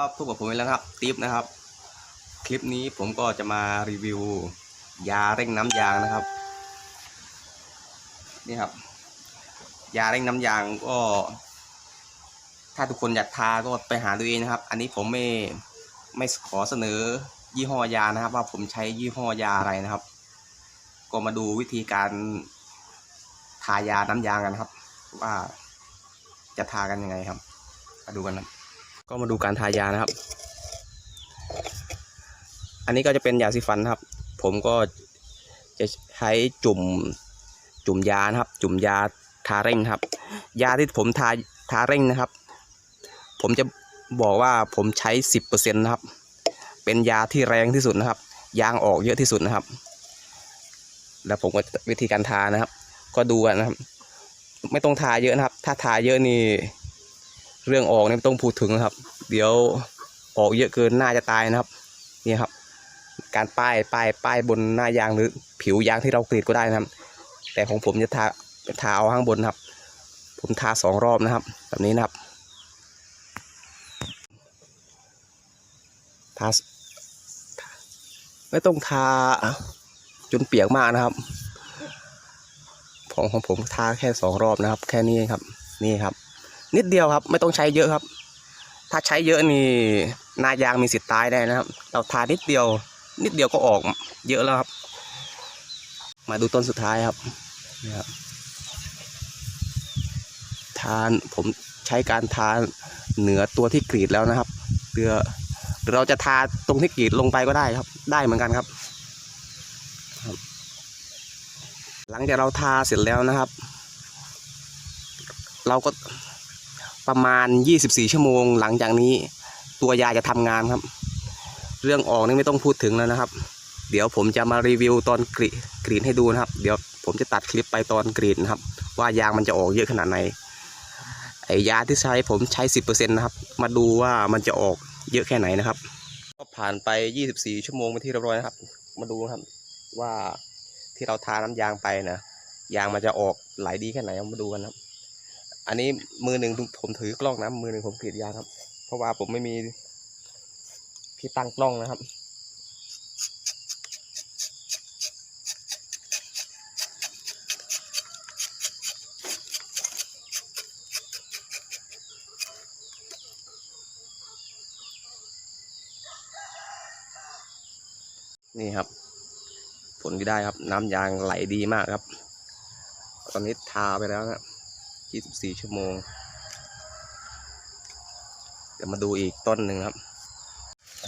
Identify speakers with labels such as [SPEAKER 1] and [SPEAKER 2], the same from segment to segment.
[SPEAKER 1] ครับพบกับผมอีกแล้วครับติ๊บนะครับ คลิปนี้ผมก็จะมารีวิว ยาเร่งน้ำยางนะครับ นี่ครับ ยาเร่งน้ำยางก็ ถ้าทุกคนอยากทาก็ไปหาดูเองนะครับ อันนี้ผมไม่ไม่ขอเสนอยี่ห้อยานะครับ ว่าผมใช้ยี่ห้อยาอะไรนะครับ ก็มาดูวิธีการทายาน้ำยางกันครับ ว่าจะทากันยังไงครับมาดูกันครับ ก็มาดูการทายานะครับ อันนี้ก็จะเป็นยาสีฟันครับ ผมก็จะใช้จุ่มจุ่มยานะครับ จุ่มยาทาเร่งครับ ยาที่ผมทาทาเร่งนะครับ ผมจะบอกว่าผมใช้สิบเปอร์เซ็นต์นะครับ เป็นยาที่แรงที่สุดนะครับ ยางออกเยอะที่สุดนะครับ แล้วผมก็วิธีการทานะครับ ก็ดูนนะครับ ไม่ต้องทาเยอะนะครับ ถ้าทาเยอะนี่ เรื่องออกเนี่ยต้องพูดถึงนะครับ เดี๋ยวออกเยอะเกินน่าจะตายนะครับ นี่ครับ การป้ายป้ายป้ายบนหน้ายางหรือผิวยางที่เรากรีดก็ได้นะครับ แต่ของผมจะทาทาเอาข้างบนครับ ผมทาสองรอบนะครับ แบบนี้นะครับทาไม่ต้องทาจนเปียกมากนะครับของของผมทาแค่สองรอบนะครับ แค่นี้ครับ นี่ครับ นิดเดียวครับ ไม่ต้องใช้เยอะครับ ถ้าใช้เยอะนี่นายางมีสิทธิ์ตายได้นะครับ เราทานิดเดียว นิดเดียวก็ออกเยอะแล้วครับ มาดูต้นสุดท้ายครับนี่ครับทานผมใช้การทาเหนือตัวที่กรีดแล้วนะครับเือหรือเราจะทาตรงที่กรีดลงไปก็ได้ครับ ได้เหมือนกันครับ หลังจากเราทาเสร็จแล้วนะครับ เราก็ ประมาณ 24 ชั่วโมง หลังจากนี้ตัวยาจะทำงานครับ เรื่องออกนี่ไม่ต้องพูดถึงแล้วนะครับ เดี๋ยวผมจะมารีวิวตอนกรีกรีดให้ดูนะครับ เดี๋ยวผมจะตัดคลิปไปตอนกรีดนะครับ ว่ายางมันจะออกเยอะขนาดไหนไอยาที่ใช้ผมใช้ 10%นะครับ มาดูว่ามันจะออกเยอะแค่ไหนนะครับ ก็ผ่านไป 24 ชั่วโมงไปที่เรียบร้อยนะครับ มาดูครับว่าที่เราทาน้ำยางไปนะยางมันจะออกไหลดีแค่ไหนมาดูกันครับ อันนี้มือหนึ่งผมถือกล้องนะมือหนึ่งผมกรีดยางครับ เพราะว่าผมไม่มีที่ตั้งกล้องนะครับ นี่ครับ ผลที่ได้ครับ น้ำยางไหลดีมากครับ ตอนนี้ทาไปแล้วนะ 24 ชั่วโมง เดี๋ยวมาดูอีกต้นหนึ่งครับ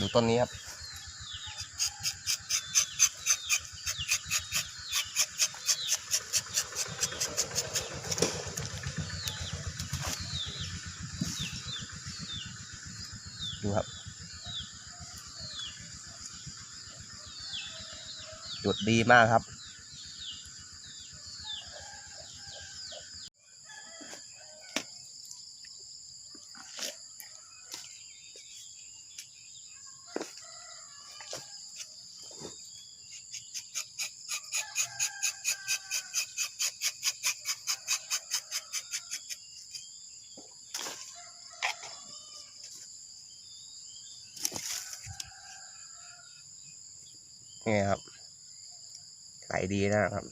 [SPEAKER 1] ดูต้นนี้ครับ ดูครับ จุดดีมากครับ นี่ครับไหลดีนะครับ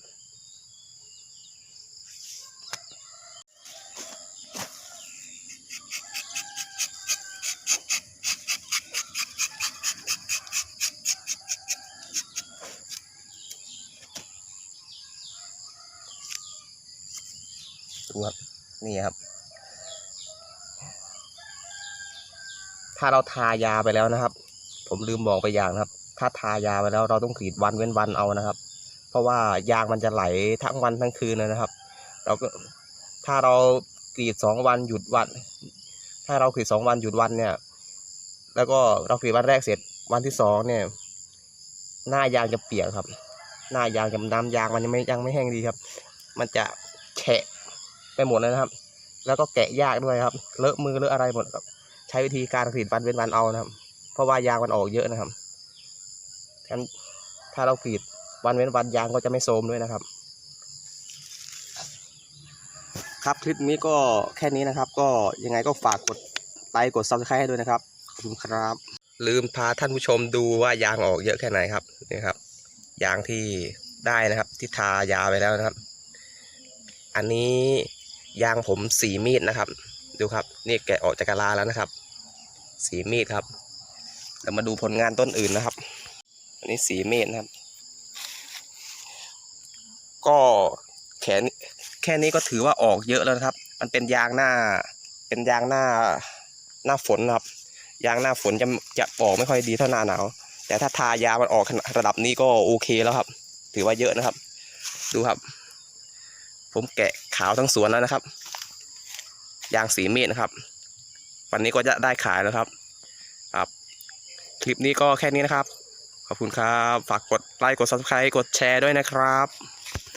[SPEAKER 1] ดูครับ นี่ครับ ถ้าเราทายาไปแล้วนะครับ ผมลืมบอกไปอย่างนะครับ ถ้าทายาไปแล้วเราต้องกรีดวันเว้นวันเอานะครับ เพราะว่ายางมันจะไหลทั้งวันทั้งคืนเลยนะครับ เราก็ถ้าเรากรีดสองวันหยุดวัน ถ้าเรากรีดสองวันหยุดวันเนี่ย แล้วก็เรากรีดวันแรกเสร็จวันที่สองเนี่ย หน้ายางจะเปียกครับ หน้ายางจะน้ำยางมันยังไม่ยังไม่แห้งดีครับ มันจะแฉะไปหมดเลยนะครับ แล้วก็แกะยากด้วยครับ เลอะมือเลอะอะไรหมดครับ ใช้วิธีการกรีดวันเว้นวันเอานะครับ เพราะว่ายางมันออกเยอะนะครับ แถมถ้าเรากรีดวันเว้นวันยางก็จะไม่โทรมด้วยนะครับ ครับคลิปนี้ก็แค่นี้นะครับ ก็ยังไงก็ฝากกดไลค์กดซับสไครต์ให้ด้วยนะครับขอบคุณครับ ลืมพาท่านผู้ชมดูว่ายางออกเยอะแค่ไหนครับนี่ครับ ยางที่ได้นะครับ ที่ทายาไปแล้วนะครับ อันนี้ยางผมสีมีดนะครับ ดูครับ นี่แกะออกจากกะลาแล้วนะครับ สีมีดครับเรามาดูผลงานต้นอื่นนะครับ อันนี้สีมีดนะครับ ก็แขนแค่นี้ก็ถือว่าออกเยอะแล้วนะครับ มันเป็นยางหน้า เป็นยางหน้าหน้าฝนนะครับ ยางหน้าฝนจะจะออกไม่ค่อยดีเท่าหน้าหนาว แต่ถ้าทายามันออกระดับนี้ก็โอเคแล้วครับ ถือว่าเยอะนะครับ ดูครับ ผมแกะขาวทั้งสวนแล้วนะครับ ยางสีเมีดนะครับ วันนี้ก็จะได้ขายแล้วครับ ครับ คลิปนี้ก็แค่นี้นะครับ ขอบคุณครับ ฝากกดไลค์กด subscribe กดแชร์ด้วยนะครับ